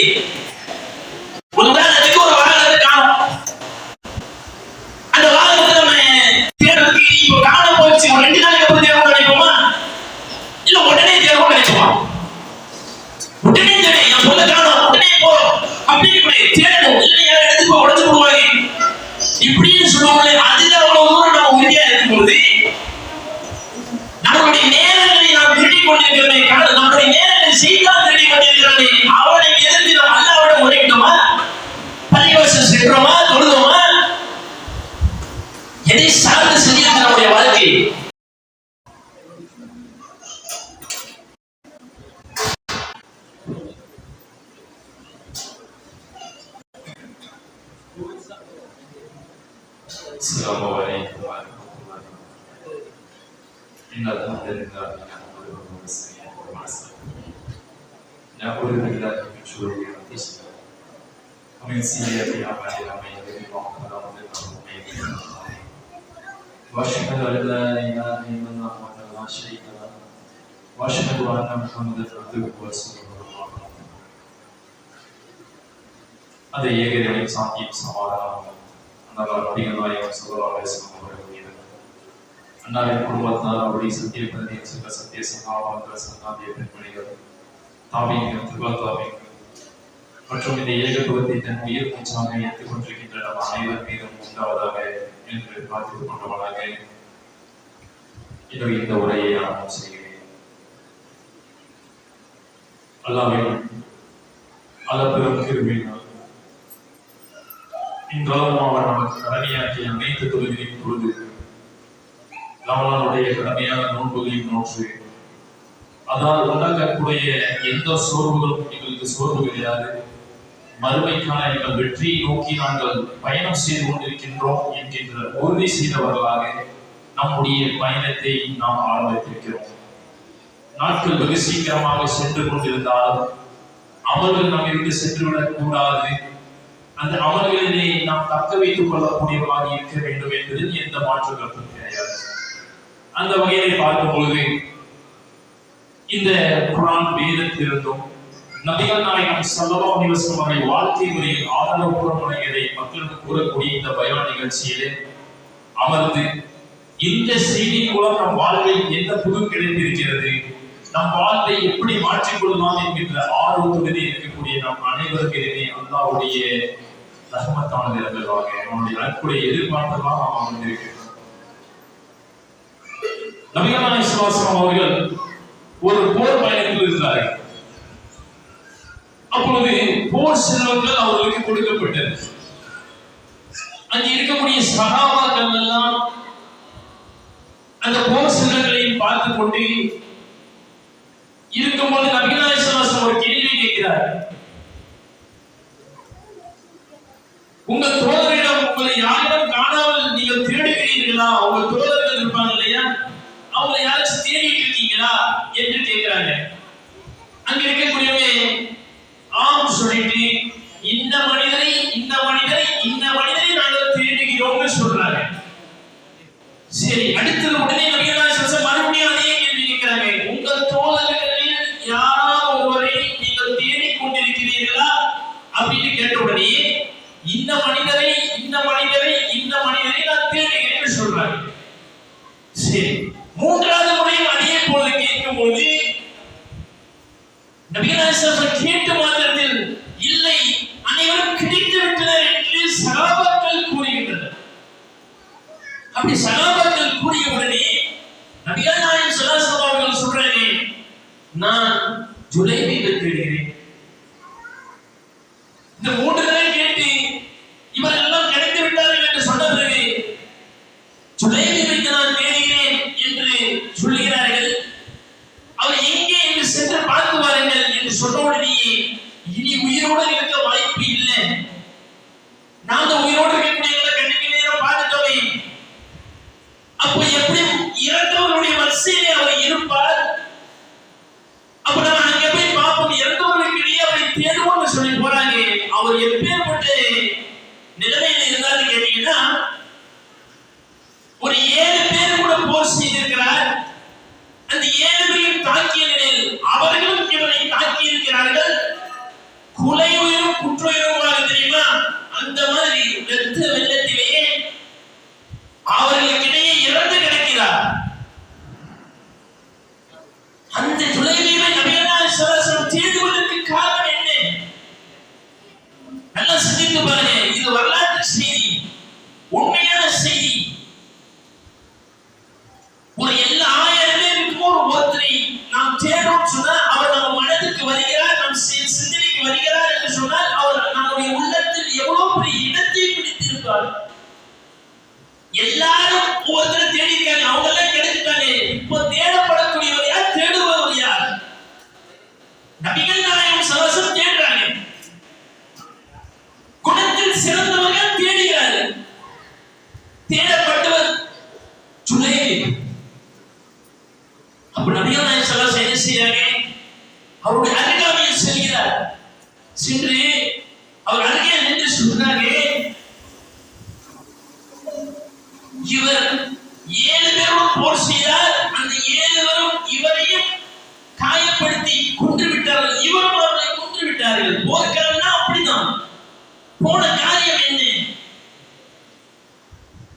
Yeah. செஞ்சிருக்க நம்முடைய அந்த ஏகரின் சாந்தியும் சமாதானம் அன்னார் நபிகள் நாயகம் ஸல்லல்லாஹு அலைஹி வஸல்லம் அவர்கள் மீது குடும்பத்தார் அவருடைய சத்திய பதினின் சில சத்திய சகாபாக்கள் சன்னாபிய பெண்மணிகள் தாபியங்கள் திருவா மற்றும் இந்த ஏகத்துவத்தை தன் உயிர் மூச்சாக ஏற்றுக் கொண்டிருக்கின்ற நம் அனைவர் மீதும் உண்டாவதாக என்று பார்த்துக் கொண்டவனாக இன்னும் இந்த உரையை ஆரம்பம் செய்கிறேன். அல்லாவின் அளப்பெரும் கிருபையினால் இன்றாலும் அவர் நமக்கு கடமையாக்கிய அனைத்து தொழிலையும் பொழுது ரமலானுடைய கடமையான நோன்புகளையும் நோற்று அதால் உண்டாக்கக்கூடிய எந்த சோர்வுகளும் எங்களுக்கு சோர்வு கிடையாது. மறுமைக்கான எங்கள் வெற்றியை நோக்கி நாங்கள் பயணம் செய்து கொண்டிருக்கின்றோம் என்கின்ற உறுதி செய்தவர்களாக நம்முடைய பயணத்தை நாம் ஆரம்பித்திருக்கிறோம். நாட்கள் வெகு சீக்கிரமாக சென்று கொண்டிருந்தாலும் அமல்கள் நம்மிருந்து சென்றுவிடக் கூடாது. அந்த அமல்களிலே நாம் தக்க வைத்துக் கொள்ளக்கூடியவர்களாக இருக்க வேண்டும் என்பதில் எந்த மாற்று கருத்தும் கிடையாது. அந்த வகையிலே பார்க்கும் பொழுது இந்த குரான் வேதத்திலிருந்தும் நபிகள் நாயகம் சல்லவா நிவசம் அவரை வாழ்க்கை முறையில் ஆதாரபூர்வமானதை மக்களுக்கு கூறக்கூடிய இந்த பயான் நிகழ்ச்சியிலே அமர்ந்து இந்த செய்தி மூலம் நம் வாழ்வில் என்ன புது கிடைத்திருக்கிறது நம் வாழ்வை எப்படி மாற்றிக்கொள்ளலாம் என்கின்ற ஆர்வத்துடனே இருக்கக்கூடிய நம் அனைவருக்கிடையே அல்லாவுடைய ரஹமத்தான நிலங்களாக அவனுடைய அன்புடைய எதிர்பார்ப்பெல்லாம் நாம் அமர்ந்திருக்கிறோம் நபிகளான விசுவாசம் அவர்கள் ஒரு போர் பயணத்தில் இருந்தார்கள். அப்பொழுது போர் செல்வங்கள் அவர்களுக்கு கொடுக்கப்பட்டது. அங்கே இருக்கக்கூடிய சகாபாக்கள் எல்லாம் அந்த போர் செல்வங்களையும் பார்த்து கொண்டு இருக்கும்போது நபிகளான விசுவாசம் ஒரு கேள்வி கேட்கிறார் உங்கள் தோழரிடம் உங்களை யாரிடம் காணாமல் நீங்கள் தேடுகிறீர்களா? உங்க தோழர்கள் இருப்பாங்க இல்லையா? அவங்களை யாராச்சும் தேடிட்டு இருக்கீங்களா என்று கேட்கிறாங்க. அங்க இருக்கக்கூடியவே ஆம் சொல்லிட்டு இந்த மனிதரை இந்த மனிதரை இந்த மனிதரை நாங்கள் தேடுகிறோம்னு சொல்றாங்க. சரி அடுத்தது உடனே நபிகளான விசுவாசம் மறுபடியும் அதே கேள்வி கேட்கிறாங்க. உங்கள் தோழர்களில் யாராவது ஒருவரை நீங்கள் தேடிக் கொண்டிருக்கிறீர்களா அப்படின்னு கேட்ட உடனே இந்த மனிதரை இந்த மனிதரை இந்த மனிதரை நான் தேடுகிறேன்னு சொல்றாங்க சரி. மூன்றாவது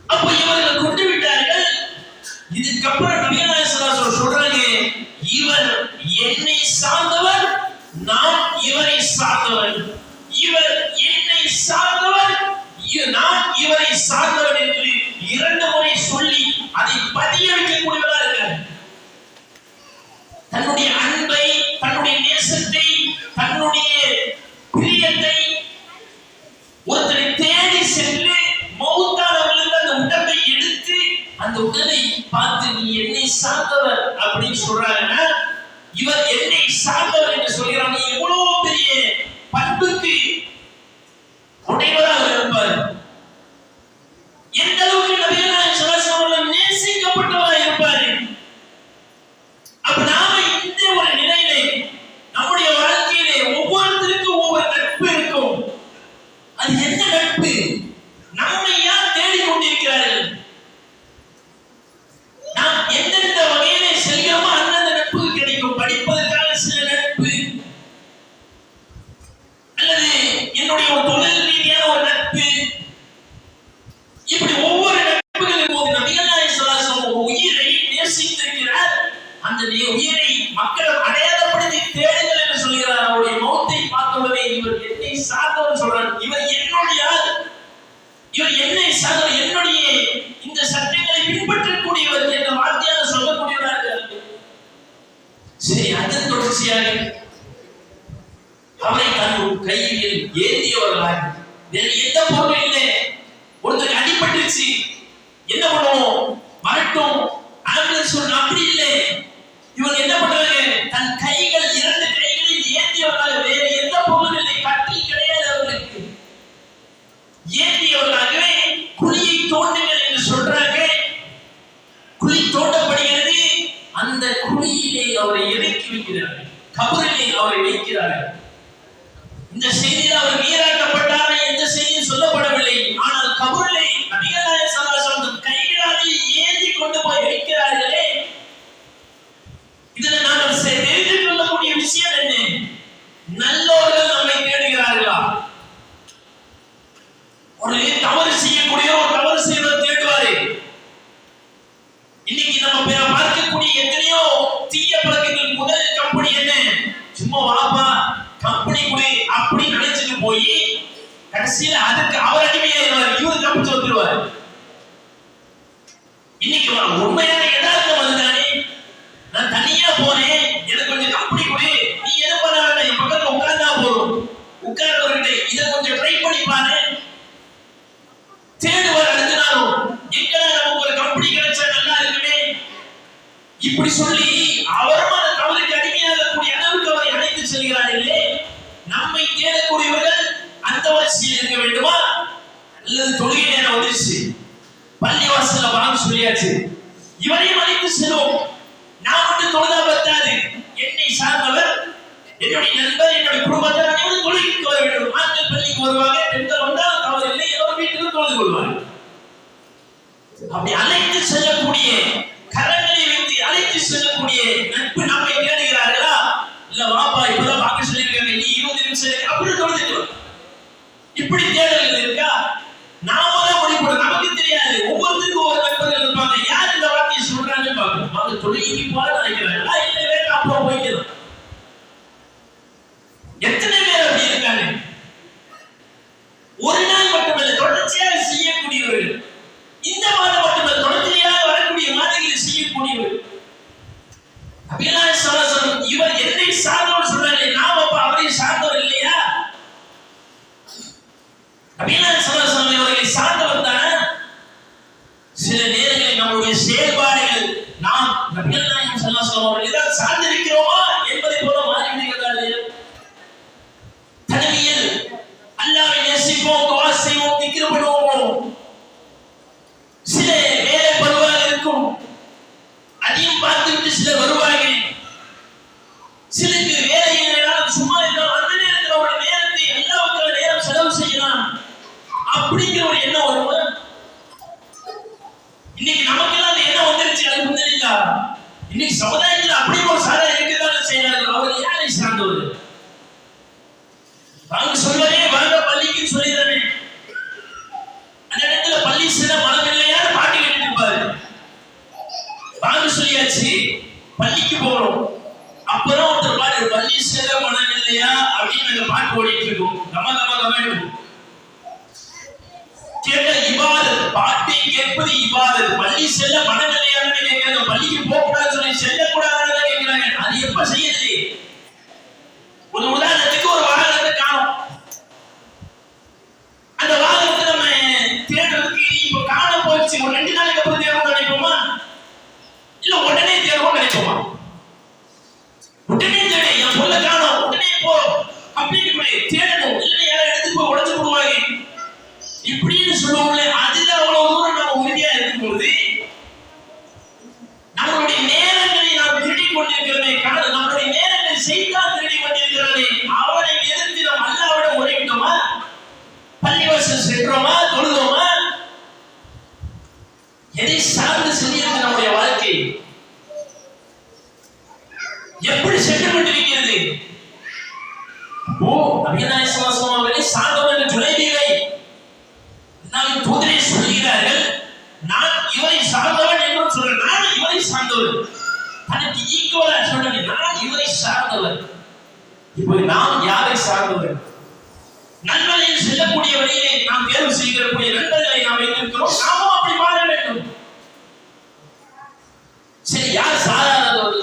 அப்ப இவர்கள் கொண்டு விட்டார்கள். இதுக்கப்புறம் நவீன சொல்றாங்க பார்த்து நீ என்னை சார்ந்தவர் அப்படின்னு சொல்றாங்கன்னா இவர் என்னை சார்ந்தவர் என்று சொல்கிறான் எவ்வளவு பெரிய பண்புக்கு உடையவராக சரியா இல்லை. ஒருத்தருக்கு அடிபட்டுச்சு என்ன பண்ணுவோம்? வரட்டும். ஆம்புலன்ஸ் வரணும் அப்படி இல்லை. இவங்க என்ன பண்றாங்க? தன் கைகள் இரண்டு கைகளில் ஏந்தியவர்களாக வேற எந்த பொருளும் இல்லை. கட்டில் கிடையாது அவர்களுக்கு. ஏந்தியவர்களாகவே குழியை தோண்டுங்கள் என்று சொல்றாங்க. குழி தோண்டப்படுகிறது. அந்த குழியிலே அவரை இறக்கி வைக்கிறார்கள். கபரிலே அவரை வைக்கிறார்கள் இந்த செய்தியில் அவர் வீரர்கள் சொல்லப்படவில்லை. ஆனால் கபூரில் நபிகள் நாயகம் கைகளாலே ஏந்தி கொண்டு போய் வைக்கிறார்களே. செல்கிறார்களே நம்மை தேடக்கூடியவர்கள் அந்த வரிசையில் இருக்க வேண்டுமா? அல்லது தொழுகை நேரம் வந்துருச்சு பள்ளிவாசல்ல வாங்க சொல்லியாச்சு. இவரையும் அழைத்து செல்வோம். நான் மட்டும் தொழுதா பத்தாது. என்னை சார்ந்தவர் என்னுடைய நண்பர் என்னுடைய குடும்பத்தார் அனைவரும் தொழுகைக்கு வர வேண்டும். ஆண்கள் பள்ளிக்கு வருவாங்க பெண்கள் வந்தால் தவறு இல்லை ஏதோ வீட்டிலும் தொழுது கொள்வார்கள். அப்படி அழைத்து செல்லக்கூடிய கரங்கள் அனுமதிக்கிறோம் இப்படி தேடலில் பள்ளிக்கு போறோம். அப்புறம் ஒருத்தர் பாரு பள்ளி செல்ல மனம் இல்லையா அப்படின்னு நாங்க பாட்டு ஓடிட்டு இருக்கோம். நம்ம நம்ம கம கேட்ட இபாதத் பாட்டை கேட்பது இபாதத் பள்ளி செல்ல மனம் இல்லையான்னு கேட்கிறாங்க. பள்ளிக்கு போக சொல்லி செல்லக்கூடாதுன்னு கேட்கிறாங்க. அது எப்ப செய்யுது? ஒரு உதாரணத்துக்கு ஒரு வாகனத்தை காணும். அந்த வாகனத்தை நம்ம தேடுறதுக்கு இப்ப காண போச்சு ஒரு ரெண்டு நாளைக்கு அப்புறம் தேவை நினைப்போமா? இல்ல உடனே தேடுவோம் நினைப்போமா உடனே தேடு என் பொருளை காணும் உடனே போ. அப்படின்னு போய் தேடணும். இல்ல யாரும் எடுத்து போய் உடச்சு போடுவாங்க. இப்படின்னு சொல்லுவோம்ல சார்ந்தவன் என்று சொல்றேன். நான் இவரை சார்ந்தவன். தனக்கு ஈக்குவலா சொல்றேன் நான் இவரை சார்ந்தவர் இப்போ நாம் யாரை சார்ந்தவர் நண்பனையில் செல்லக்கூடிய வழியை நாம் தேர்வு செய்கிற கூடிய நண்பர்களை நாம் வைத்திருக்கிறோம். நாமும் அப்படி மாற வேண்டும். சரி யார் சாராதவர்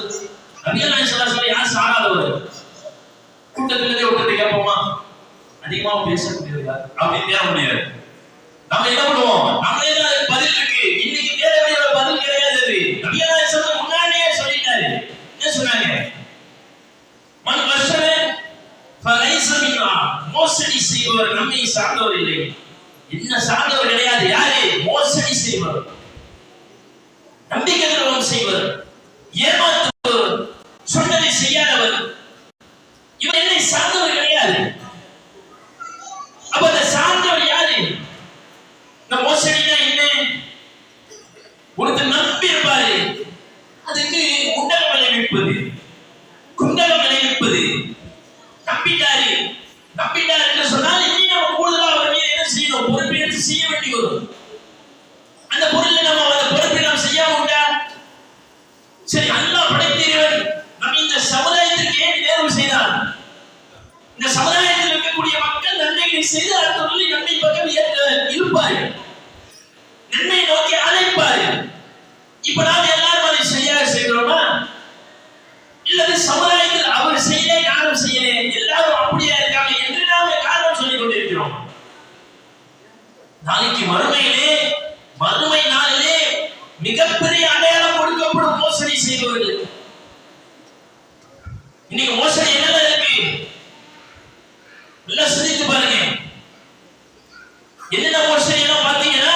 நபிகள் சொல்ல சொல்ல யார் சாராதவர் கூட்டத்திலே ஒருத்தர் கேட்போமா? அதிகமாக பேச முடியாது அப்படின்னு தேட முடியாது நம்ம என்ன பண்ணுவோம்? நம்மளே தான் பதில் இருக்கு. முன்னாடியே சொல்லிட்டாரு. என்ன சொன்னாங்க? மன் வருஷமே பலைசமினா மோசடி செய்பவர் நம்மை சார்ந்தவர் இல்லை. என்ன சார்ந்தவர் கிடையாது. யாரு? மோசடி செய்பவர். நம்பிக்கை துரோகம் செய்வர் சொன்னதை செய்யாதவர். இவர் என்னை சார்ந்தவர் கிடையாது. அப்ப அந்த சார்ந்தவர் யாரு? இந்த மோசடினா என்ன? ஒருத்தர் நம்பி இருப்பாரு. அதுக்கு உண்டகம் விளைவிப்பது குண்டகம் விளைவிப்பது நம்பிட்டாரு நம்பிட்டாரு என்று சொன்னால் இன்னும் நம்ம கூடுதலா அவர் மீது என்ன செய்யணும் பொறுப்பேற்று செய்ய வேண்டி வரும். அந்த பொருளை நம்ம அந்த பொறுப்பு நாம் செய்யாம உண்டா சரி அல்லாஹ் படைத்தீர்கள் நம்ம இந்த சமுதாயத்திற்கு ஏன் தேர்வு செய்தான் இந்த சமுதாயத்தில் இருக்கக்கூடிய மக்கள் நன்மைகளை செய்து அடுத்தவர்களை நன்மை பக்கம் ஏற்க இருப்பார்கள் நன்மை நோக்கி அழைப்பார்கள் இப்ப நாம் எல்லாரும் அதை சரியாக செய்கிறோமா இல்லது சமுதாயத்தில் அவர் செய்யலே நானும் செய்யலே எல்லாரும் அப்படியே இருக்காங்க என்று நாம காரணம் சொல்லிக் கொண்டிருக்கிறோம் நாளைக்கு மறுமையிலே மறுமை நாளிலே மிகப்பெரிய அடையாளம் கொடுக்கப்படும் மோசடி செய்பவர்கள் இன்னைக்கு மோசடி என்னென்ன இருக்கு நல்லா சிந்தித்து பாருங்க. என்னென்ன மோசடி எல்லாம் பாத்தீங்கன்னா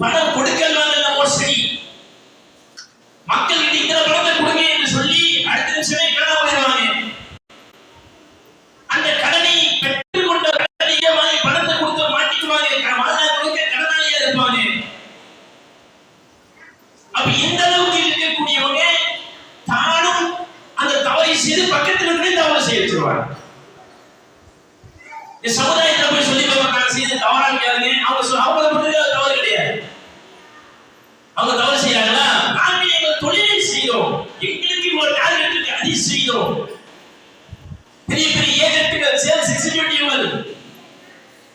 பணம் கொடுக்கல் வாங்கல மோசடி மக்கள் இடிக்கிற பணத்தை கொடுங்க என்று சொல்லி அடுத்த நிமிஷமே காணாம போயிடுவாங்க அந்த கடனை பெற்றுக்கொண்ட கடனையே வாங்கி பணத்தை கொடுத்து மாட்டிக்குவாங்க க- வாழ்நாள் முழுக்க கடனாளியா இருப்பாங்க அப்ப இந்த அளவுக்கு இருக்கக்கூடியவங்க தானும் அந்த தவறை செய்து பக்கத்தில் இருக்கிற தவறு செய்ய வச்சிருவாங்க இந்த சமுதாயத்துல போய் சொல்லி பார்ப்பாங்க நான் செய்த தவறா இருக்காதுங்க அவங்க சொல் அவங்கள பொறுத்தவரை அது தவறு கிடையாது அவங்க தவறு செய்யறாங்களா நாங்கள் எங்கள் தொழிலை செய்தோம். எங்களுக்கு ஒரு டார்கெட் இருக்கு அதை செய்தோம். பெரிய பெரிய ஏஜென்ட்டுகள் சேல்ஸ் எக்ஸிக்யூட்டிவ்கள்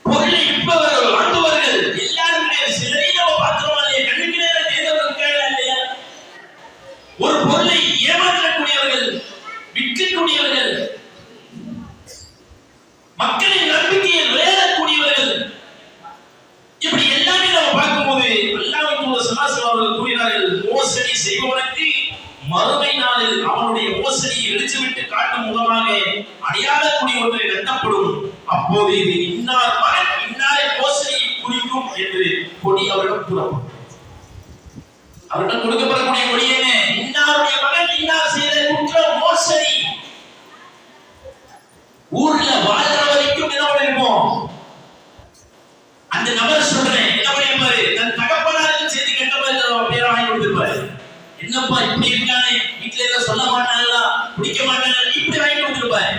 பொருளை விற்பவர் வாங்குவர்கள் எல்லாரும் கிடையாது சிலரை நம்ம பார்க்கிறோமா இல்லையா கண்ணுக்கு நேரம் தேர்ந்தவர்கள் இருக்காங்களா இல்லையா ஒரு பொருளை ஏமாற்றக்கூடியவர்கள் விற்கக்கூடியவர்கள் மக்களின் நம்பிக்கையை விளையாடக்கூடியவர்கள் இப்படி எல்லாமே நம்ம பார்க்கும்போது அல்லாஹ்வுடைய ஸல்லல்லாஹு அவர்கள் கூறினார்கள் மோசடி செய்பவனுக்கு மறுமை நாளில் அவனுடைய மோசடியை இழிச்சுவிட்டு காட்டும் முகமாக அடையாளக்கூடிய குடி ஒன்றை வெட்டப்படும் அப்போது இது இன்னார் மகன் இன்னாரை மோசடியை குறிக்கும் என்று கொடி அவரிடம் கூறப்படும் அவரிடம் கொடுக்கப்படக்கூடிய கொடி என்ன இன்னாருடைய மகன் இன்னார் செய்த குற்றம் மோசடி ஊர்ல வாழ்ற வரைக்கும் என்ன பண்ணிருப்போம் அந்த நபர் சொல்றேன் என்ன பண்ணிருப்பாரு தன் தகப்பனாருக்கு செய்தி கெட்டவர் பேரை வாங்கி கொடுத்திருப்பாரு என்னப்பா இப்படி இருக்கானே வீட்டுல எல்லாம் சொல்ல மாட்டாங்களா பிடிக்க மாட்டாங்களா இப்படி வாங்கி கொடுத்திருப்பாரு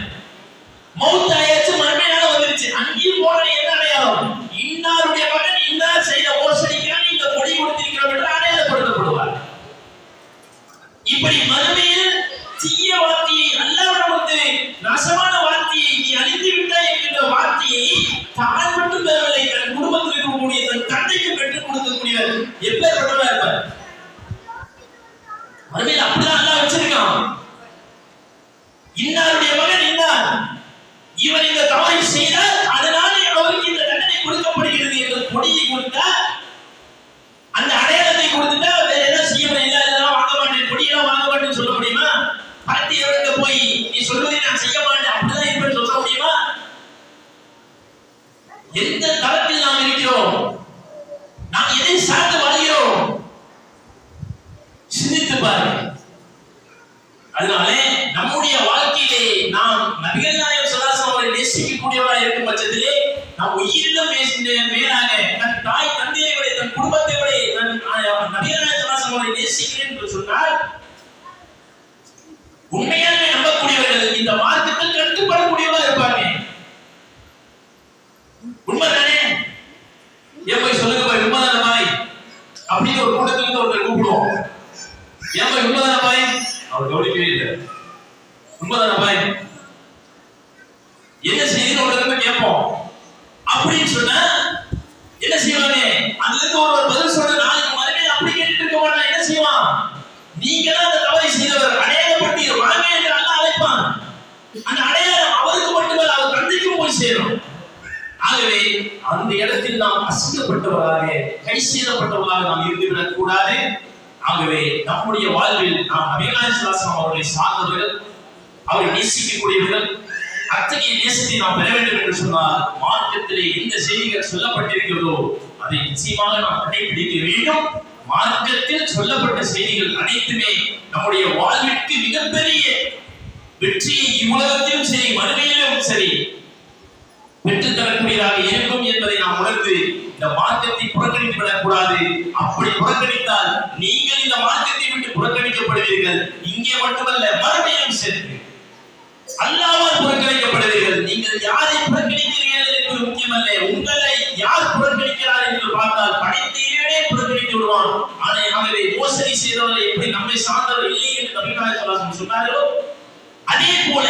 மௌத் ஆயாச்சு மறுமையினால வந்துருச்சு அங்கேயும் போன என்ன அடையாளம் இன்னாருடைய மகன் இன்னார் செய்த மோசடிக்கிறான் இந்த கொடி கொடுத்திருக்கிறோம் என்று அடையாளப்படுத்தப்படுவார் இப்படி மறுமையில் தீய வார்த்தையை அல்லாவிடம் வந்து நாசமான வார்த்தையை நீ அழிந்து விட்டாய் என்கின்ற வார்த்தையை தான் மட்டும் பெறவில்லை தன் குடும்பத்தில் இருக்கக்கூடிய தன் தந்தைக்கு பெற்றுக் கொடுக்கக்கூடிய எப்பேற்பட்டவரா இருப்பார்? மறுமையில் அப்படிதான் அல்லா வச்சிருக்கான். இன்னாருடைய மகன் இன்னார். இவர் இந்த தவறை செய்தால் எந்த தளத்தில் நாம் இருக்கிறோம் நாம் எதை சார்ந்து வாழ்கிறோம் சிந்தித்து பாருங்க அதனாலே நம்முடைய வாழ்க்கையிலே நாம் நபிகள் நாயகம் சதாசம் அவரை நேசிக்கக்கூடியவராக இருக்கும் பட்சத்திலே நாம் உயிரிலும் மேசின- மேலாக தன் தாய் தந்தையை விட தன் குடும்பத்தை விட தன் ஆஹ், நபிகள் நாயகம் சதாசம் அவரை நேசிக்கிறேன் என்று சொன்னால் உண்மையாலுமே நம்பக்கூடியவர்கள் இந்த மார்க்கத்தில் கட்டுப்படக்கூடியவா இருப்பாங்க உண்மைதானே ஏன் போய் சொல்லுங்க பாய் உண்மைதானே பாய் அப்படின்னு ஒரு கூட்டத்துல இருந்து ஒருத்தர் கூப்பிடுவோம் ஏன் பாய் உண்மைதான பாய்? அவர் கவனிக்கவே இல்லை. உண்மைதான பாய்? என்ன செய்யுதுன்னு ஒரு கேட்போம். அப்படின்னு சொன்னா என்ன செய்வானே? அதுல இருந்து ஒரு பதில் சொல்ற நாளைக்கு மறுபடியும் அப்படி கேட்டுட்டு இருக்க மாட்டான். என்ன செய்வான்? நீங்க தான் அந்த தவறை செய்தவர். அடையாளப்பட்டீர் வரவே என்று அல்லாஹ் அழைப்பான். அந்த அடையாளம் அவருக்கு மட்டுமல்ல அவர் தந்தைக்கும் போய் சேரும். ஆகவே அந்த இடத்தில் நாம் அசிங்கப்பட்டவர்களாக கை செய்தப்பட்டவராக நாம் இருந்துவிடக் கூடாது ஆகவே நம்முடைய வாழ்வில் நாம் அபிநாயசாசனம் அவர்களை சார்ந்தவர்கள் அவரை நேசிக்கக்கூடியவர்கள் அத்தகைய நேசத்தை நாம் பெற வேண்டும் என்று சொன்னால் மார்க்கத்திலே எந்த செய்திகள் சொல்லப்பட்டிருக்கிறதோ அதை நிச்சயமாக நாம் கடைபிடிக்க வேண்டும். மார்க்கத்தில் சொல்லப்பட்ட செய்திகள் அனைத்துமே நம்முடைய வாழ்விற்கு மிகப்பெரிய வெற்றியை இவ்வுலகத்திலும் சரி மறுமையிலும் சரி பெற்றுத் தரக்கூடியதாக இருக்கும் என்பதை நாம் உணர்ந்து இந்த மார்க்கத்தை புறக்கணித்து விடக்கூடாது அப்படி புறக்கணித்தால் நீங்கள் இந்த மார்க்கத்தை விட்டு புறக்கணிக்கப்படுவீர்கள். இங்கே மட்டுமல்ல மறுமையிலும் சென்று. அல்லாமல் புறக்கணிக்கப்படுவீர்கள். நீங்கள் யாரை புறக்கணிக்கிறீர்கள் என்பது முக்கியமல்ல. உங்களை யார் புறக்கணிக்கிறார் என்று பார்த்தால் படைத்த புறக்கணித்து விடுவான். ஆனால் ஆகவே மோசடி செய்தவர்கள் எப்படி நம்மை சார்ந்தவர் இல்லை என்று தமிழ்நாடு சொன்னாரோ அதே போல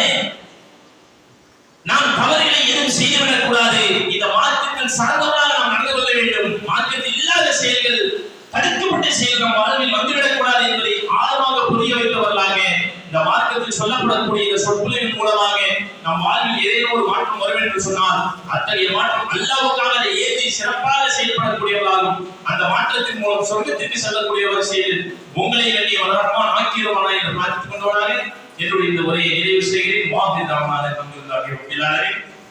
தவறுகளை செய்துவிடக் கூடாது இந்த மார்க்கத்தில் சார்ந்தவராக நாம் நடந்து கொள்ள வேண்டும். மார்க்கத்தில் இல்லாத செயல்கள் தடுக்கப்பட்ட செயல்கள் நம் வாழ்வில் வந்துவிடக் கூடாது என்பதை ஆழமாக புரிய வைத்தவர்களாக இந்த மார்க்கத்தில் சொல்லப்படக்கூடிய இந்த சொற்களின் மூலமாக நம் வாழ்வில் ஏதேனும் ஒரு மாற்றம் வரும் என்று சொன்னால் அத்தகைய மாற்றம் அல்லாவுக்காக அதை ஏற்றி சிறப்பாக செயல்படக்கூடியவர்களாகும். அந்த மாற்றத்தின் மூலம் சொர்க்கத்திற்கு செல்லக்கூடிய வரிசையில் உங்களை வேண்டிய வளரமான ஆக்கிரமான என்று பிரார்த்தித்துக் கொண்டவனாக என்னுடைய இந்த உரையை நிறைவு செய்கிறேன். வாஹித் ரஹ்மான் அல்ஹம்துலில்லாஹி